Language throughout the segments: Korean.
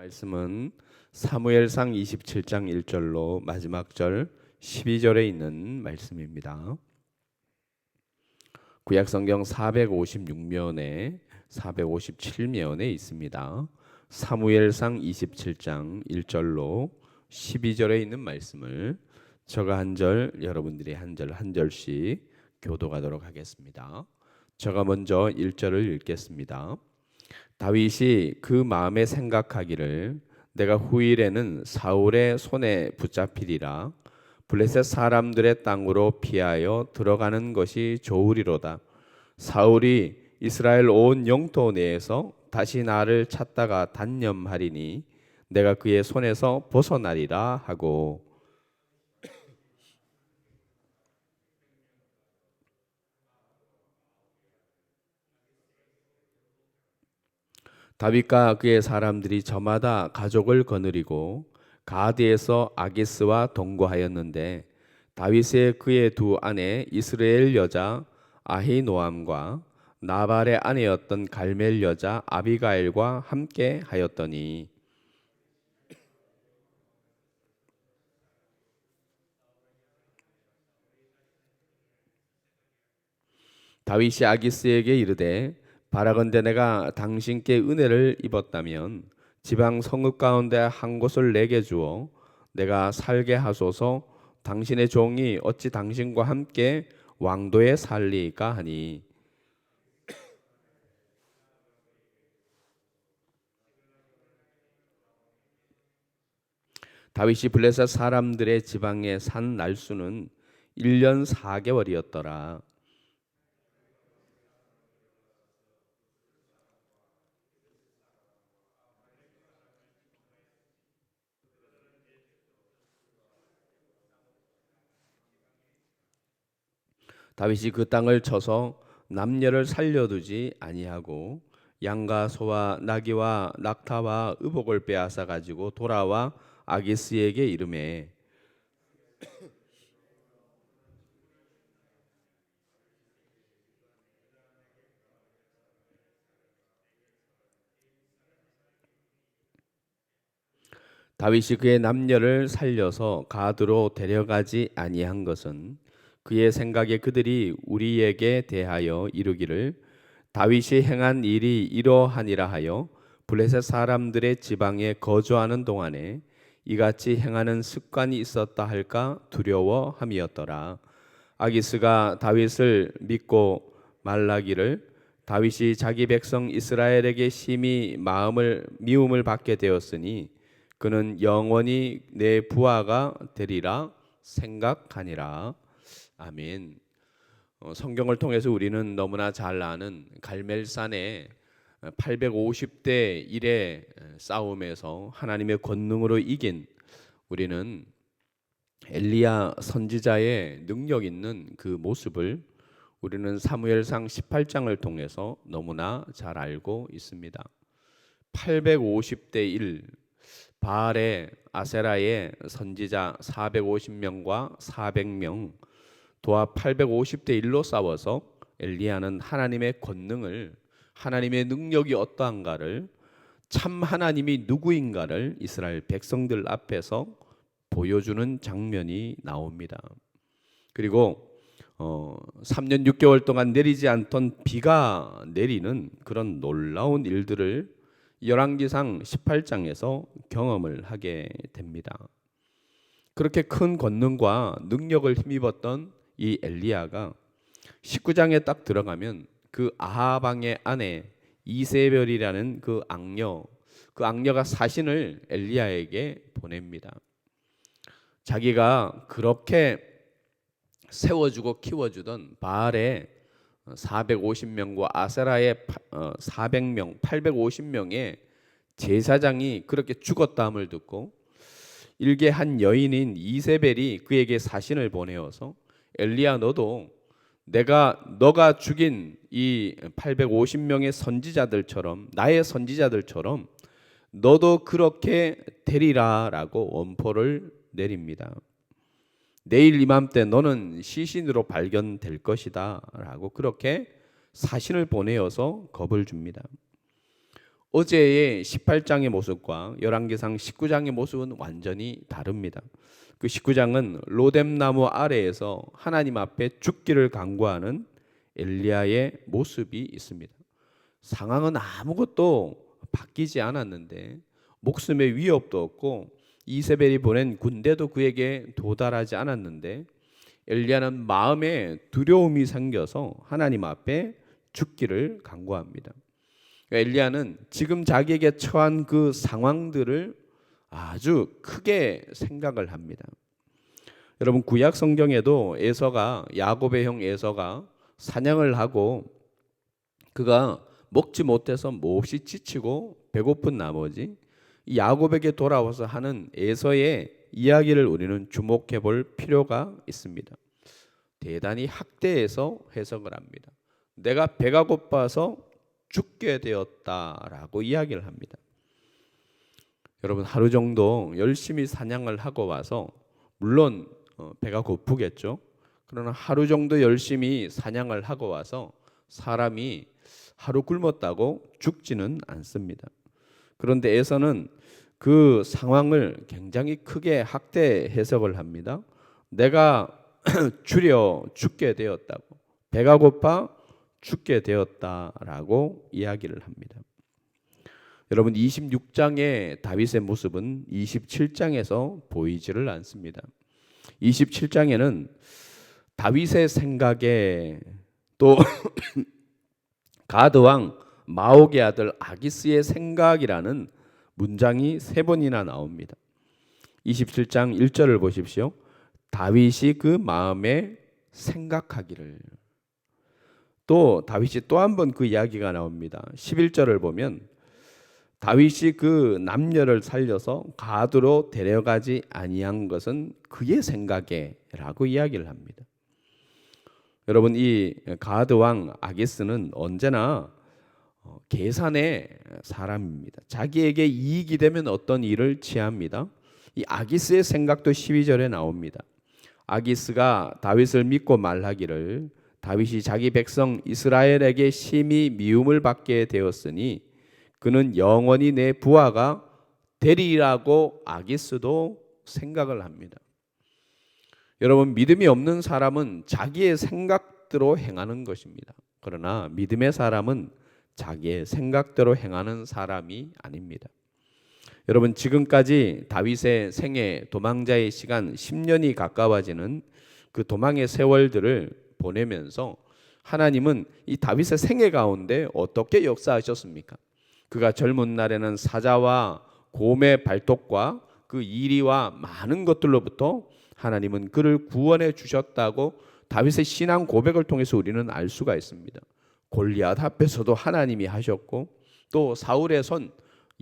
말씀은 사무엘상 27장 1절로 마지막 절 12절에 있는 말씀입니다. 구약 성경 456면에 457면에 있습니다. 사무엘상 27장 1절로 12절에 있는 말씀을 저가 한 절, 여러분들이 한 절 한 절씩 교도하도록 하겠습니다. 저가 먼저 1절을 읽겠습니다. 다윗이 그 마음에 생각하기를 내가 후일에는 사울의 손에 붙잡히리라. 블레셋 사람들의 땅으로 피하여 들어가는 것이 좋으리로다. 사울이 이스라엘 온 영토 내에서 다시 나를 찾다가 단념하리니 내가 그의 손에서 벗어나리라 하고 다윗과 그의 사람들이 저마다 가족을 거느리고 가드에서 아기스와 동거하였는데 다윗의 그의 두 아내 이스라엘 여자 아히노암과 나발의 아내였던 갈멜 여자 아비가일과 함께 하였더니 다윗이 아기스에게 이르되 바라건대 내가 당신께 은혜를 입었다면 지방 성읍 가운데 한 곳을 내게 주어 내가 살게 하소서 당신의 종이 어찌 당신과 함께 왕도에 살리까 하니 다윗이 블레셋 사람들의 지방에 산 날수는 1년 4개월이었더라. 다윗이 그 땅을 쳐서 남녀를 살려두지 아니하고 양과 소와 나귀와 낙타와 의복을 빼앗아 가지고 돌아와 아기스에게 이름해 다윗이 그의 남녀를 살려서 가드로 데려가지 아니한 것은 그의 생각에 그들이 우리에게 대하여 이르기를 다윗이 행한 일이 이러하니라 하여 블레셋 사람들의 지방에 거주하는 동안에 이같이 행하는 습관이 있었다 할까 두려워함이었더라. 아기스가 다윗을 믿고 말라기를 다윗이 자기 백성 이스라엘에게 심히 마음을 미움을 받게 되었으니 그는 영원히 내 부하가 되리라 생각하니라. 아멘. 어, 성경을 통해서 우리는 너무나 잘 아는 갈멜산의 850대 1의 싸움에서 하나님의 권능으로 이긴 우리는 엘리야 선지자의 능력 있는 그 모습을 우리는 사무엘상 18장을 통해서 너무나 잘 알고 있습니다. 850대 1 바알의 아세라의 선지자 450명과 400명 도합 850대 1로 싸워서 엘리야는 하나님의 권능을 하나님의 능력이 어떠한가를 참 하나님이 누구인가를 이스라엘 백성들 앞에서 보여주는 장면이 나옵니다. 그리고 어, 3년 6개월 동안 내리지 않던 비가 내리는 그런 놀라운 일들을 열왕기상 18장에서 경험을 하게 됩니다. 그렇게 큰 권능과 능력을 힘입었던 이 엘리야가 19장에 딱 들어가면 그 아하방의 아내 이세별이라는 그 악녀 그 악녀가 사신을 엘리야에게 보냅니다. 자기가 그렇게 세워주고 키워주던 바알의 450명과 아세라의 400명, 850명의 제사장이 그렇게 죽었다함을 듣고 일개 한 여인인 이세벨이 그에게 사신을 보내어서 엘리야 너도 내가 너가 죽인 이 850명의 선지자들처럼 나의 선지자들처럼 너도 그렇게 되리라라고 원포를 내립니다. 내일 이맘때 너는 시신으로 발견될 것이다라고 그렇게 사신을 보내어서 겁을 줍니다. 어제의 18장의 모습과 열왕기상 19장의 모습은 완전히 다릅니다. 그 19장은 로뎀나무 아래에서 하나님 앞에 죽기를 간구하는 엘리야의 모습이 있습니다. 상황은 아무것도 바뀌지 않았는데 목숨의 위협도 없고 이세벨이 보낸 군대도 그에게 도달하지 않았는데 엘리야는 마음에 두려움이 생겨서 하나님 앞에 죽기를 간구합니다. 엘리야는 지금 자기에게 처한 그 상황들을 아주 크게 생각을 합니다. 여러분 구약 성경에도 에서가 야곱의 형 에서가 사냥을 하고 그가 먹지 못해서 몹시 지치고 배고픈 나머지 야곱에게 돌아와서 하는 에서의 이야기를 우리는 주목해 볼 필요가 있습니다. 대단히 학대해서 해석을 합니다. 내가 배가 고파서 죽게 되었다라고 이야기를 합니다. 여러분 하루 정도 열심히 사냥을 하고 와서 물론 어, 배가 고프겠죠. 그러나 하루 정도 열심히 사냥을 하고 와서 사람이 하루 굶었다고 죽지는 않습니다. 그런데 에서는 그 상황을 굉장히 크게 학대 해석을 합니다. 내가 줄여 죽게 되었다고 배가 고파 죽게 되었다라고 이야기를 합니다. 여러분 26장의 다윗의 모습은 27장에서 보이지를 않습니다. 27장에는 다윗의 생각에 또 가드 왕 마옥의 아들 아기스의 생각이라는 문장이 세 번이나 나옵니다. 27장 1절을 보십시오. 다윗이 그 마음에 생각하기를 또 다윗이 또 한 번 그 이야기가 나옵니다. 11절을 보면 다윗이 그 남녀를 살려서 가드로 데려가지 아니한 것은 그의 생각에라고 이야기를 합니다. 여러분 이 가드 왕 아기스는 언제나 어, 계산의 사람입니다. 자기에게 이익이 되면 어떤 일을 취합니다. 이 아기스의 생각도 12절에 나옵니다. 아기스가 다윗을 믿고 말하기를 다윗이 자기 백성 이스라엘에게 심히 미움을 받게 되었으니 그는 영원히 내 부하가 되리라고 아기스도 생각을 합니다. 여러분 믿음이 없는 사람은 자기의 생각대로 행하는 것입니다. 그러나 믿음의 사람은 자기의 생각대로 행하는 사람이 아닙니다. 여러분 지금까지 다윗의 생애 도망자의 시간 10년이 가까워지는 그 도망의 세월들을 보내면서 하나님은 이 다윗의 생애 가운데 어떻게 역사하셨습니까? 그가 젊은 날에는 사자와 곰의 발톱과 그 이리와 많은 것들로부터 하나님은 그를 구원해 주셨다고 다윗의 신앙 고백을 통해서 우리는 알 수가 있습니다. 골리앗 앞에서도 하나님이 하셨고 또 사울의 손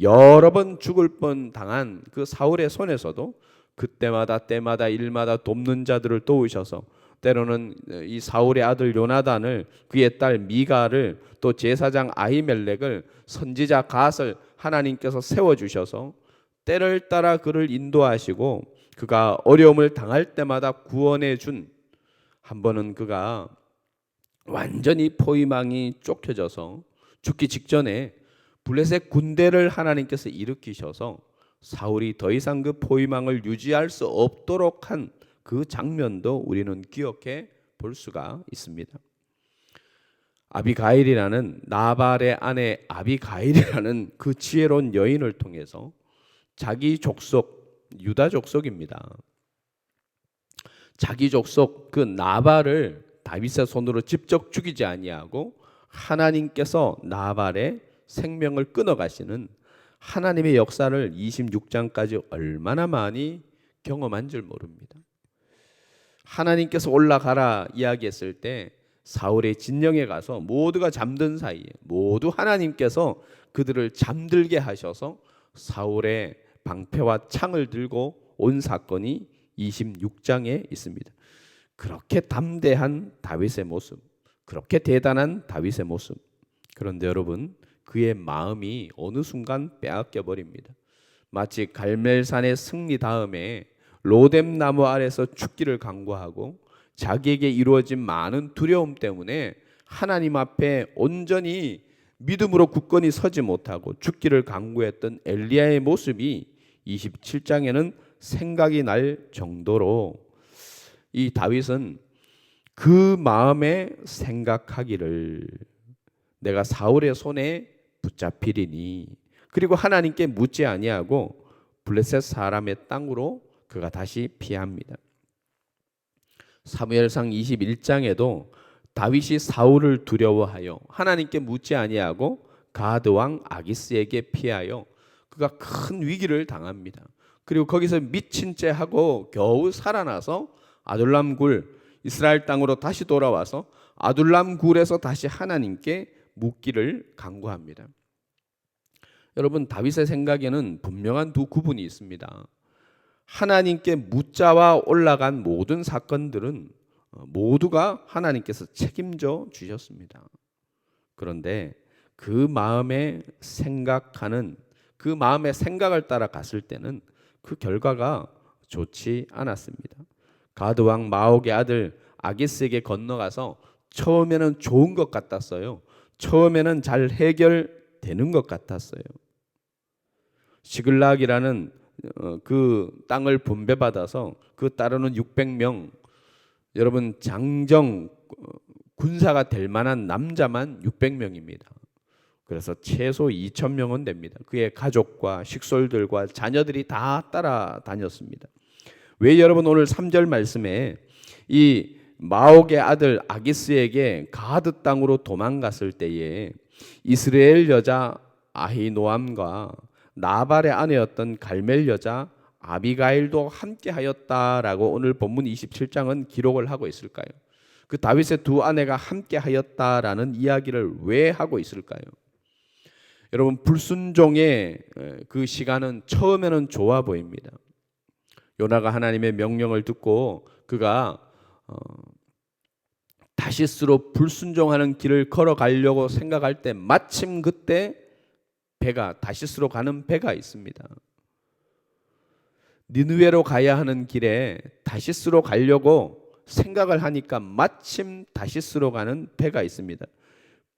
여러 번 죽을 뻔 당한 그 사울의 손에서도 그때마다 때마다 일마다 돕는 자들을 도우셔서 때로는 이 사울의 아들 요나단을 그의 딸 미가를 또 제사장 아히멜렉을 선지자 갓을 하나님께서 세워 주셔서 때를 따라 그를 인도하시고 그가 어려움을 당할 때마다 구원해 준 한 번은 그가 완전히 포위망이 쫓겨져서 죽기 직전에 블레셋 군대를 하나님께서 일으키셔서 사울이 더 이상 그 포위망을 유지할 수 없도록 한 그 장면도 우리는 기억해 볼 수가 있습니다. 아비가일이라는 나발의 아내 아비가일이라는 그 지혜로운 여인을 통해서 자기 족속 유다 족속입니다. 자기 족속 그 나발을 다윗의 손으로 직접 죽이지 아니하고 하나님께서 나발의 생명을 끊어 가시는 하나님의 역사를 26장까지 얼마나 많이 경험한 줄 모릅니다. 하나님께서 올라가라 이야기했을 때 사울의 진영에 가서 모두가 잠든 사이에 모두 하나님께서 그들을 잠들게 하셔서 사울의 방패와 창을 들고 온 사건이 26장에 있습니다. 그렇게 담대한 다윗의 모습, 그렇게 대단한 다윗의 모습. 그런데 여러분, 그의 마음이 어느 순간 빼앗겨 버립니다. 마치 갈멜산의 승리 다음에 로뎀 나무 아래서 죽기를 강구하고 자기에게 이루어진 많은 두려움 때문에 하나님 앞에 온전히 믿음으로 굳건히 서지 못하고 죽기를 강구했던 엘리야의 모습이 27장에는 생각이 날 정도로 이 다윗은 그 마음에 생각하기를 내가 사울의 손에 붙잡히리니 그리고 하나님께 묻지 아니하고 블레셋 사람의 땅으로 그가 다시 피합니다. 사무엘상 21장에도 다윗이 사울을 두려워하여 하나님께 묻지 아니하고 가드 왕 아기스에게 피하여 그가 큰 위기를 당합니다. 그리고 거기서 미친 채 하고 겨우 살아나서 아둘람 굴 이스라엘 땅으로 다시 돌아와서 아둘람 굴에서 다시 하나님께 묻기를 간구합니다. 여러분 다윗의 생각에는 분명한 두 구분이 있습니다. 하나님께 묻자와 올라간 모든 사건들은 어, 모두가 하나님께서 책임져 주셨습니다. 그런데 그 마음에 생각하는 그 마음의 생각을 따라 갔을 때는 그 결과가 좋지 않았습니다. 가드 왕 마옥의 아들 아기스에게 건너가서 처음에는 좋은 것 같았어요. 처음에는 잘 해결되는 것 같았어요. 시글락이라는 어, 그 땅을 분배받아서 그 따르는 600명 여러분 장정 어, 군사가 될 만한 남자만 600명입니다. 그래서 최소 2천 명은 됩니다. 그의 가족과 식솔들과 자녀들이 다 따라다녔습니다. 왜 여러분 오늘 3절 말씀에 이 마옥의 아들 아기스에게 가드 땅으로 도망갔을 때에 이스라엘 여자 아히노암과 나발의 아내였던 갈멜 여자 아비가일도 함께 하였다라고 오늘 본문 27장은 기록을 하고 있을까요? 그 다윗의 두 아내가 함께 하였다라는 이야기를 왜 하고 있을까요? 여러분 불순종의 그 시간은 처음에는 좋아 보입니다. 요나가 하나님의 명령을 듣고 그가 어, 다시스로 불순종하는 길을 걸어가려고 생각할 때 마침 그때 배가 다시스로 가는 배가 있습니다. 니누에로 가야 하는 길에 다시스로 가려고 생각을 하니까 마침 다시스로 가는 배가 있습니다.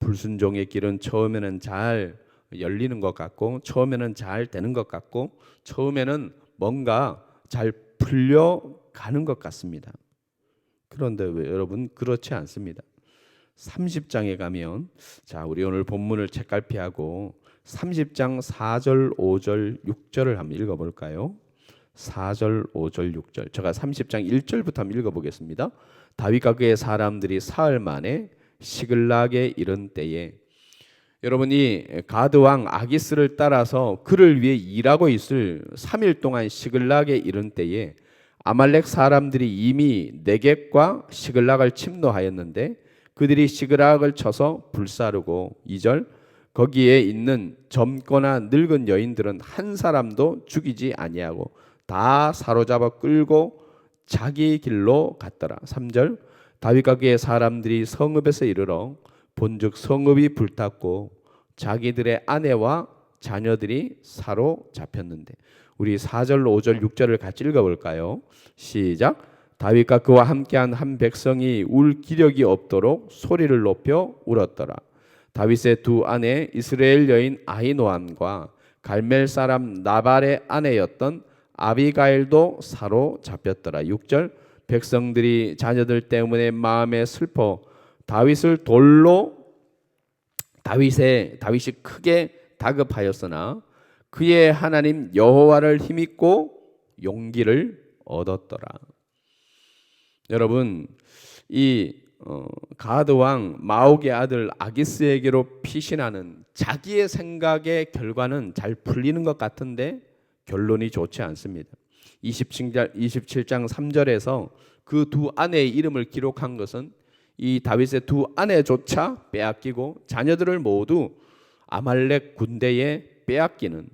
불순종의 길은 처음에는 잘 열리는 것 같고 처음에는 잘 되는 것 같고 처음에는 뭔가 잘 풀려 가는 것 같습니다. 그런데 왜 여러분 그렇지 않습니다. 30장에 가면 자, 우리 오늘 본문을 책갈피하고 30장 4절, 5절, 6절을 한번 읽어 볼까요? 4절, 5절, 6절. 제가 30장 1절부터 한번 읽어 보겠습니다. 다윗과 그의 사람들이 사흘 만에 시글락에 이른 때에 여러분이 가드 왕 아기스를 따라서 그를 위해 일하고 있을 3일 동안 시글락에 이른 때에 아말렉 사람들이 이미 네겝과 시글락을 침노하였는데 그들이 시글락을 쳐서 불사르고 2절 거기에 있는 젊거나 늙은 여인들은 한 사람도 죽이지 아니하고 다 사로잡아 끌고 자기 길로 갔더라. 3절 다윗과 그의 사람들이 성읍에서 이르러 본즉 성읍이 불탔고 자기들의 아내와 자녀들이 사로잡혔는데 우리 4절, 5절, 6절을 같이 읽어 볼까요? 시작. 다윗과 그와 함께한 한 백성이 울 기력이 없도록 소리를 높여 울었더라. 다윗의 두 아내 이스라엘 여인 아히노암과 갈멜 사람 나발의 아내였던 아비가일도 사로잡혔더라. 6절 백성들이 자녀들 때문에 마음에 슬퍼 다윗을 돌로 다윗의 다윗이 크게 다급하였으나 그의 하나님 여호와를 힘입고 용기를 얻었더라. 여러분 이 어, 가드 왕 마옥의 아들 아기스에게로 피신하는 자기의 생각의 결과는 잘 풀리는 것 같은데 결론이 좋지 않습니다. 27장, 27장 3절에서 그 두 아내의 이름을 기록한 것은 이 다윗의 두 아내조차 빼앗기고 자녀들을 모두 아말렉 군대에 빼앗기는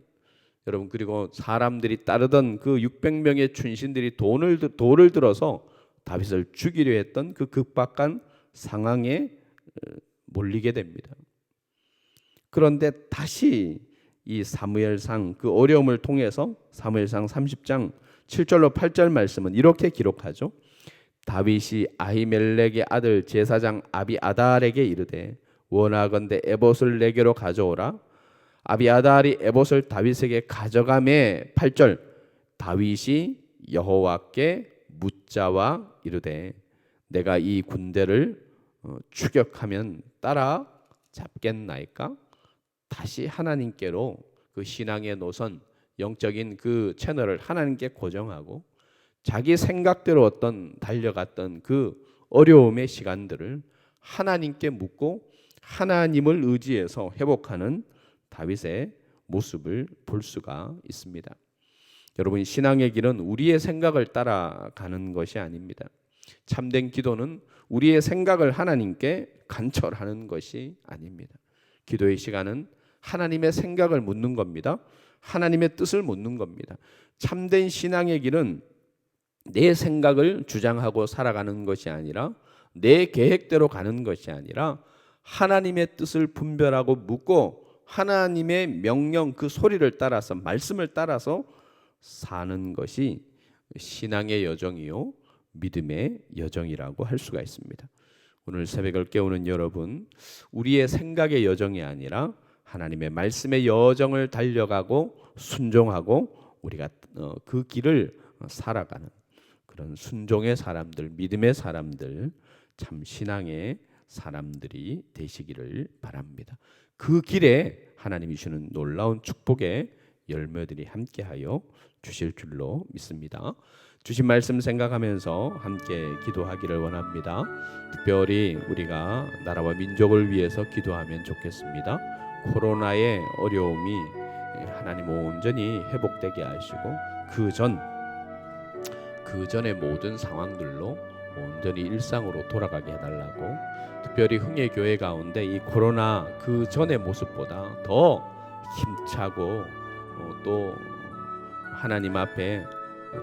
여러분 그리고 사람들이 따르던 그 600명의 춘신들이 돈을 돌을 들어서 다윗을 죽이려 했던 그 급박한 상황에 어, 몰리게 됩니다. 그런데 다시 이 사무엘상 그 어려움을 통해서 사무엘상 30장 7절로 8절 말씀은 이렇게 기록하죠. 다윗이 아히멜렉의 아들 제사장 아비아달에게 이르되 원하건대 에봇을 내게로 가져오라 아비아달이 에봇을 다윗에게 가져가매 8절 다윗이 여호와께 묻자와 이르되 내가 이 군대를 어, 추격하면 따라 잡겠나이까 다시 하나님께로 그 신앙의 노선 영적인 그 채널을 하나님께 고정하고 자기 생각대로 어떤 달려갔던 그 어려움의 시간들을 하나님께 묻고 하나님을 의지해서 회복하는 다윗의 모습을 볼 수가 있습니다. 여러분 신앙의 길은 우리의 생각을 따라가는 것이 아닙니다. 참된 기도는 우리의 생각을 하나님께 간철하는 것이 아닙니다. 기도의 시간은 하나님의 생각을 묻는 겁니다. 하나님의 뜻을 묻는 겁니다. 참된 신앙의 길은 내 생각을 주장하고 살아가는 것이 아니라 내 계획대로 가는 것이 아니라 하나님의 뜻을 분별하고 묻고 하나님의 명령 그 소리를 따라서 말씀을 따라서 사는 것이 신앙의 여정이요 믿음의 여정이라고 할 수가 있습니다. 오늘 새벽을 깨우는 여러분, 우리의 생각의 여정이 아니라 하나님의 말씀의 여정을 달려가고 순종하고 우리가 어, 그 길을 살아가는 그런 순종의 사람들, 믿음의 사람들, 참 신앙의 사람들이 되시기를 바랍니다. 그 길에 하나님이 주는 놀라운 축복의 열매들이 함께하여 주실 줄로 믿습니다. 주신 말씀 생각하면서 함께 기도하기를 원합니다. 특별히 우리가 나라와 민족을 위해서 기도하면 좋겠습니다. 코로나의 어려움이 하나님 온전히 회복되게 하시고 그 전 그 전의 모든 상황들로 온전히 일상으로 돌아가게 해달라고 특별히 흥해 교회 가운데 이 코로나 그 전의 모습보다 더 힘차고 어, 또 하나님 앞에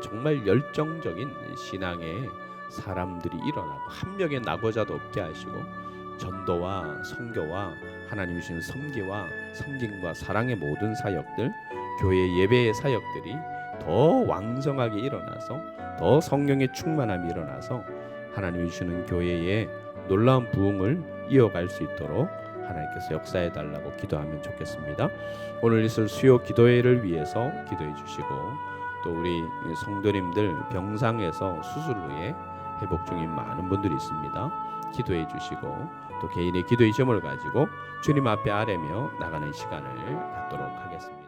정말 열정적인 신앙의 사람들이 일어나고 한 명의 낙오자도 없게 하시고 전도와 선교와 하나님 주신 섬기와 섬김과 사랑의 모든 사역들 교회 예배의 사역들이 더 왕성하게 일어나서 더 성령의 충만함이 일어나서 하나님이 주시는 교회의 놀라운 부흥을 이어갈 수 있도록 하나님께서 역사해 달라고 기도하면 좋겠습니다. 오늘 있을 수요 기도회를 위해서 기도해 주시고 또 우리 성도님들 병상에서 수술 후에 회복 중인 많은 분들이 있습니다. 기도해 주시고 또 개인의 기도의 점을 가지고 주님 앞에 아뢰며 나가는 시간을 갖도록 하겠습니다.